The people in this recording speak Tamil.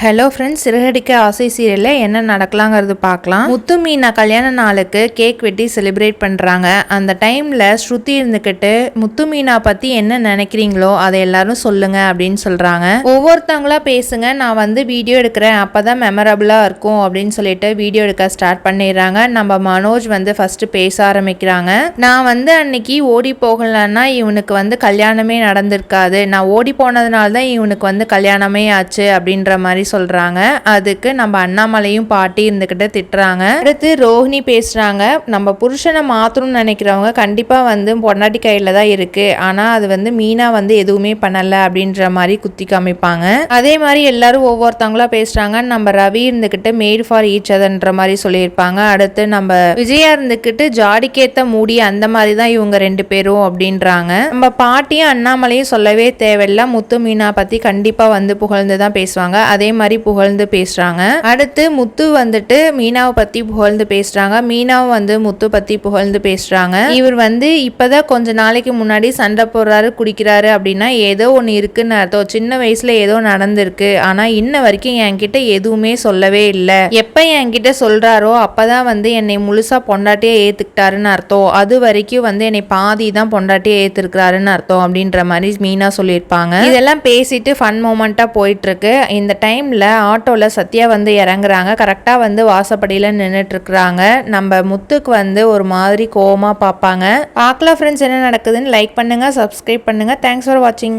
ஹலோ ஃப்ரெண்ட்ஸ் சிறகடிக்க ஆசை சீரியலில் என்ன நடக்கலாங்கிறது பார்க்கலாம். முத்து மீனா கல்யாண நாளுக்கு கேக் வெட்டி செலிப்ரேட் பண்ணுறாங்க அந்த டைமில் ஸ்ருதி இருந்துக்கிட்டு முத்து மீனா பற்றி என்ன நினைக்கிறீங்களோ அதை எல்லாரும் சொல்லுங்க அப்படின்னு சொல்கிறாங்க ஒவ்வொருத்தவங்களா பேசுங்க நான் வந்து வீடியோ எடுக்கிறேன் அப்போ தான் மெமரபுளாக இருக்கும் அப்படின்னு சொல்லிட்டு வீடியோ எடுக்க ஸ்டார்ட் பண்ணிடுறாங்க. நம்ம மனோஜ் வந்து ஃபஸ்ட்டு பேச ஆரம்பிக்கிறாங்க. நான் வந்து அன்னைக்கு ஓடி போகலன்னா இவனுக்கு வந்து கல்யாணமே நடந்திருக்காது. நான் ஓடி போனதுனால தான் இவனுக்கு வந்து கல்யாணமே ஆச்சு அப்படின்ற மாதிரி சொல்கிறாங்க அதுக்கு நம்ம அண்ணாமலையும் பாட்டி இருந்துக்கிட்டு திட்டுறாங்க. அடுத்து ரோஹிணி பேசுகிறாங்க நம்ம புருஷனை மாத்தணும்னு நினைக்கிறவங்க கண்டிப்பாக வந்து பொன்னாட்டி கையில் தான் இருக்குது ஆனால் அது வந்து மீனா வந்து எதுவுமே பண்ணலை அப்படின்ற மாதிரி குத்தி காமிப்பாங்க. அதே மாதிரி எல்லாரும் ஒவ்வொருத்தவங்களா பேசுகிறாங்க நம்ம ரவி இருந்துக்கிட்டு மேட் ஃபார் ஈச் அதன்ற மாதிரி சொல்லியிருப்பாங்க. அடுத்து நம்ம விஜயா இருந்துக்கிட்டு ஜாடிக்கேத்த மூடி அந்த மாதிரி தான் இவங்க ரெண்டு பேரும் அப்படின்றாங்க. நம்ம பாட்டியும் அண்ணாமலையும் சொல்லவே தேவையில்ல. முத்து மீனா பற்றி கண்டிப்பாக வந்து புகழ்ந்து தான் பேசுவாங்க. அதே மாதிரி புகழ்ந்து பேசுறாங்க. அடுத்து முத்து வந்துட்டு மீனாவை பத்தி புகழ்ந்து பேசுறாங்க. மீனாவும் வந்து முத்து பத்தி புகழ்ந்து பேசுறாங்க. இவர் வந்து இப்பதான் கொஞ்ச நாளைக்கு முன்னாடி சண்டை போடுறாரு குடிக்கிறாரு அப்படின்னா ஏதோ ஒன்று இருக்குன்னு அர்த்தம். சின்ன வயசுல ஏதோ நடந்திருக்கு. ஆனா இன்ன வரைக்கும் என்கிட்ட எதுவுமே சொல்லவே இல்லை. எப்ப என்கிட்ட சொல்றாரோ அப்பதான் வந்து என்னை முழுசா பொண்டாட்டியே ஏத்துக்கிட்டாருன்னு அர்த்தம். அது வரைக்கும் வந்து என்னை பாதி தான் பொண்டாட்டியே ஏத்துருக்கிறாருன்னு அர்த்தம் அப்படின்ற மாதிரி மீனா சொல்லியிருப்பாங்க. இதெல்லாம் பேசிட்டு ஃபன் மூமெண்ட்டாக போயிட்டு இருக்கு. இந்த டைமில் ஆட்டோவில் சத்யா வந்து இறங்குறாங்க. கரெக்டாக வந்து வாசப்படியில் நின்றுட்டுருக்குறாங்க நம்ம முத்துக்கு வந்து ஒரு மாதிரி கோவமாக பார்ப்பாங்க பார்க்கலாம் ஃப்ரெண்ட்ஸ் என்ன நடக்குதுன்னு லைக் பண்ணுங்கள் சப்ஸ்கிரைப் பண்ணுங்கள் தேங்க்ஸ் ஃபார் வாட்சிங்